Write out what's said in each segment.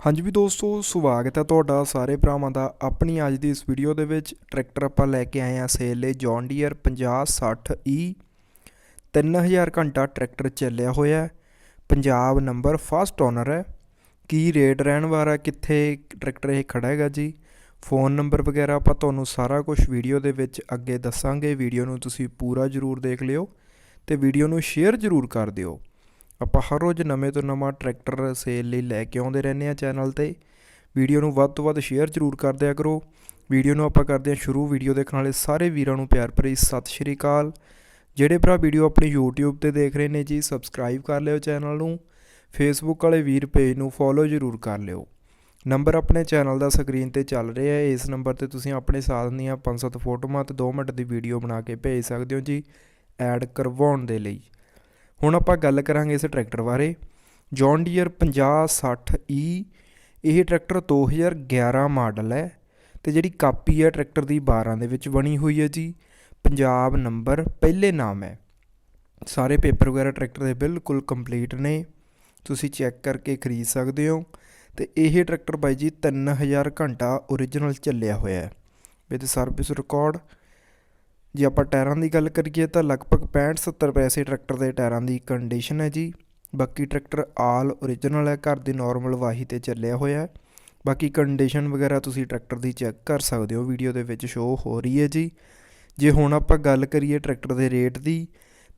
ਹਾਂਜੀ ਵੀ ਦੋਸਤੋ, ਸਵਾਗਤ ਹੈ ਤੁਹਾਡਾ ਸਾਰੇ ਭਰਾਵਾਂ ਦਾ ਆਪਣੀ ਅੱਜ ਦੀ ਇਸ ਵੀਡੀਓ ਦੇ ਵਿੱਚ। ਟਰੈਕਟਰ ਆਪਾਂ ਲੈ ਕੇ ਆਏ ਹਾਂ ਸੇਲ ਲਈ ਜੌਨ ਡੀਅਰ 5060 E 3000 ਘੰਟਾ ਟਰੈਕਟਰ ਚੱਲਿਆ ਹੋਇਆ ਪੰਜਾਬ ਨੰਬਰ ਫਸਟ ਓਨਰ ਹੈ। ਕੀ ਰੇਟ ਰਹਿਣ ਵਾਲਾ, ਕਿੱਥੇ ਟਰੈਕਟਰ ਇਹ ਖੜਾ ਹੈਗਾ ਜੀ? ਫੋਨ ਨੰਬਰ ਵਗੈਰਾ ਆਪਾਂ ਤੁਹਾਨੂੰ ਸਾਰਾ ਕੁਝ ਵੀਡੀਓ ਦੇ ਵਿੱਚ ਅੱਗੇ ਦੱਸਾਂਗੇ। ਵੀਡੀਓ ਨੂੰ ਤੁਸੀਂ ਪੂਰਾ ਜ਼ਰੂਰ ਦੇਖ ਲਿਓ ਤੇ ਵੀਡੀਓ ਨੂੰ ਸ਼ੇਅਰ ਜ਼ਰੂਰ ਕਰ ਦਿਓ। ਆਪਾਂ ਹਰ ਰੋਜ਼ ਨਵੇਂ ਤੋਂ ਨਵਾਂ ਟਰੈਕਟਰ ਸੇਲ ਲਈ ਲੈ ਕੇ ਆਉਂਦੇ ਰਹਿੰਦੇ ਆ ਚੈਨਲ ਤੇ। ਵੀਡੀਓ ਨੂੰ ਵੱਧ ਤੋਂ ਵੱਧ ਸ਼ੇਅਰ ਜ਼ਰੂਰ ਕਰ ਦਿਆ ਕਰੋ। ਵੀਡੀਓ ਨੂੰ ਆਪਾਂ ਕਰਦੇ ਹਾਂ ਸ਼ੁਰੂ। ਵੀਡੀਓ ਦੇਖਣ ਵਾਲੇ ਸਾਰੇ ਵੀਰਾਂ ਨੂੰ ਪਿਆਰ ਭਰੀ ਸਤਿ ਸ਼੍ਰੀ ਅਕਾਲ। ਜਿਹੜੇ ਭਰਾ ਵੀਡੀਓ ਆਪਣੀ YouTube ਤੇ ਦੇਖ ਰਹੇ ਨੇ ਜੀ ਸਬਸਕ੍ਰਾਈਬ ਕਰ ਲਿਓ ਚੈਨਲ ਨੂੰ। ਫੇਸਬੁੱਕ ਵਾਲੇ ਵੀਰ ਪੇਜ ਨੂੰ ਫੋਲੋ ਜ਼ਰੂਰ ਕਰ ਲਿਓ। ਨੰਬਰ ਆਪਣੇ ਚੈਨਲ ਦਾ ਸਕਰੀਨ ਤੇ ਚੱਲ ਰਿਹਾ ਹੈ। ਇਸ ਨੰਬਰ ਤੇ ਤੁਸੀਂ ਆਪਣੇ ਸਾਥ ਦੀਆਂ 5-7 ਫੋਟੋਆਂ ਤੇ 2 ਮਿੰਟ ਦੀ ਵੀਡੀਓ ਬਣਾ ਕੇ ਭੇਜ ਸਕਦੇ ਹੋ ਜੀ ਐਡ ਕਰਵਾਉਣ ਦੇ ਲਈ। ਹੁਣ ਆਪਾਂ ਗੱਲ ਕਰਾਂਗੇ ਇਸ ਟਰੈਕਟਰ ਬਾਰੇ। ਜੌਨ ਡੀਅਰ 5060 E ਇਹ ਟਰੈਕਟਰ 2011 ਮਾਡਲ ਹੈ ਤੇ ਜਿਹੜੀ ਕਾਪੀ ਹੈ ਟਰੈਕਟਰ ਦੀ 12 ਦੇ ਵਿੱਚ ਬਣੀ ਹੋਈ ਹੈ ਜੀ। ਪੰਜਾਬ ਨੰਬਰ ਪਹਿਲੇ ਨਾਮ ਹੈ। ਸਾਰੇ ਪੇਪਰ ਵਗੈਰਾ ਟਰੈਕਟਰ ਦੇ ਬਿਲਕੁਲ ਕੰਪਲੀਟ ਨੇ। ਤੁਸੀਂ ਚੈੱਕ ਕਰਕੇ ਖਰੀਦ ਸਕਦੇ ਹੋ ਤੇ ਇਹ ਟਰੈਕਟਰ ਬਾਈ ਜੀ 3000 ਘੰਟਾ origignal ਚੱਲਿਆ ਹੋਇਆ ਹੈ। ਵਿਦ ਸਰਵਿਸ ਰਿਕਾਰਡ ਜੇ ਆਪਾਂ ਟਾਇਰਾਂ ਦੀ ਗੱਲ ਕਰੀਏ ਤਾਂ ਲਗਭਗ 65-70 ਪੈਸੇ ਟਰੈਕਟਰ ਦੇ ਟਾਇਰਾਂ ਦੀ ਕੰਡੀਸ਼ਨ ਹੈ ਜੀ। ਬਾਕੀ ਟਰੈਕਟਰ ਆਲ origignal ਹੈ, ਘਰ ਦੀ ਨਾਰਮਲ ਵਾਹੀ ਤੇ ਚੱਲਿਆ ਹੋਇਆ ਹੈ। ਬਾਕੀ ਕੰਡੀਸ਼ਨ ਵਗੈਰਾ ਤੁਸੀਂ ਟਰੈਕਟਰ ਦੀ ਚੈੱਕ ਕਰ ਸਕਦੇ ਹੋ ਵੀਡੀਓ ਦੇ ਵਿੱਚ ਸ਼ੋ ਹੋ ਰਹੀ ਹੈ ਜੀ। ਜੇ ਹੁਣ ਆਪਾਂ ਗੱਲ ਕਰੀਏ ਟਰੈਕਟਰ ਦੇ ਰੇਟ ਦੀ,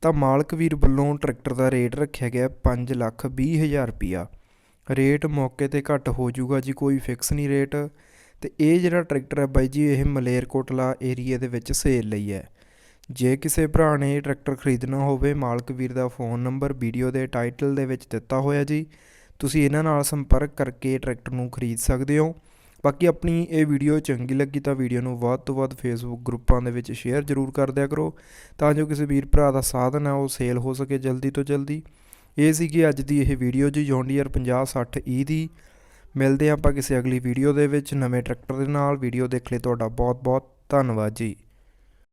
ਤਾਂ ਮਾਲਕ ਵੀਰ ਵੱਲੋਂ ਟਰੈਕਟਰ ਦਾ ਰੇਟ ਰੱਖਿਆ ਗਿਆ 5 ਲੱਖ 20 ਹਜ਼ਾਰ ਰੁਪਿਆ ਰੇਟ ਮੌਕੇ ਤੇ ਘੱਟ ਹੋ ਜਾਊਗਾ ਜੀ, ਕੋਈ ਫਿਕਸ ਨਹੀਂ ਰੇਟ ਤੇ ਇਹ ਜਿਹੜਾ ਟਰੈਕਟਰ ਹੈ ਬਾਈ ਜੀ, ਇਹ ਮਲੇਰਕੋਟਲਾ ਏਰੀਆ ਦੇ ਵਿੱਚ ਸੇਲ ਲਈ ਹੈ। ਜੇ ਕਿਸੇ ਭਰਾ ਨੇ ਇਹ ਟਰੈਕਟਰ ਖਰੀਦਣਾ ਹੋਵੇ, ਮਾਲਕ ਵੀਰ ਦਾ ਫੋਨ ਨੰਬਰ ਵੀਡੀਓ ਦੇ ਟਾਈਟਲ ਦੇ ਵਿੱਚ ਦਿੱਤਾ ਹੋਇਆ ਜੀ, ਤੁਸੀਂ ਇਹਨਾਂ ਨਾਲ ਸੰਪਰਕ ਕਰਕੇ ਟਰੈਕਟਰ ਨੂੰ ਖਰੀਦ ਸਕਦੇ ਹੋ। ਬਾਕੀ ਆਪਣੀ ਇਹ ਵੀਡੀਓ ਚੰਗੀ ਲੱਗੀ ਤਾਂ ਵੀਡੀਓ ਨੂੰ ਵੱਧ ਤੋਂ ਵੱਧ ਫੇਸਬੁੱਕ ਗਰੁੱਪਾਂ ਦੇ ਵਿੱਚ ਸ਼ੇਅਰ ਜ਼ਰੂਰ ਕਰ ਦਿਆ ਕਰੋ, ਤਾਂ ਜੋ ਕਿਸੇ ਵੀਰ ਭਰਾ ਦਾ ਸਾਧਨ ਹੈ ਉਹ ਸੇਲ ਹੋ ਸਕੇ ਜਲਦੀ ਤੋਂ ਜਲਦੀ। ਇਹ ਸੀਗੀ ਅੱਜ ਦੀ ਇਹ ਵੀਡੀਓ ਜੀ ਜੌਂਡੀਅਰ 5060 E ਦੀ। ਮਿਲਦੇ ਹਾਂ ਆਪਾਂ ਕਿਸੇ ਅਗਲੀ ਵੀਡੀਓ ਦੇ ਵਿੱਚ, ਨਵੇਂ ਟਰੈਕਟਰ ਦੇ ਨਾਲ। ਵੀਡੀਓ ਦੇਖ ਲਈ ਤੁਹਾਡਾ ਬਹੁਤ ਬਹੁਤ ਧੰਨਵਾਦ ਜੀ।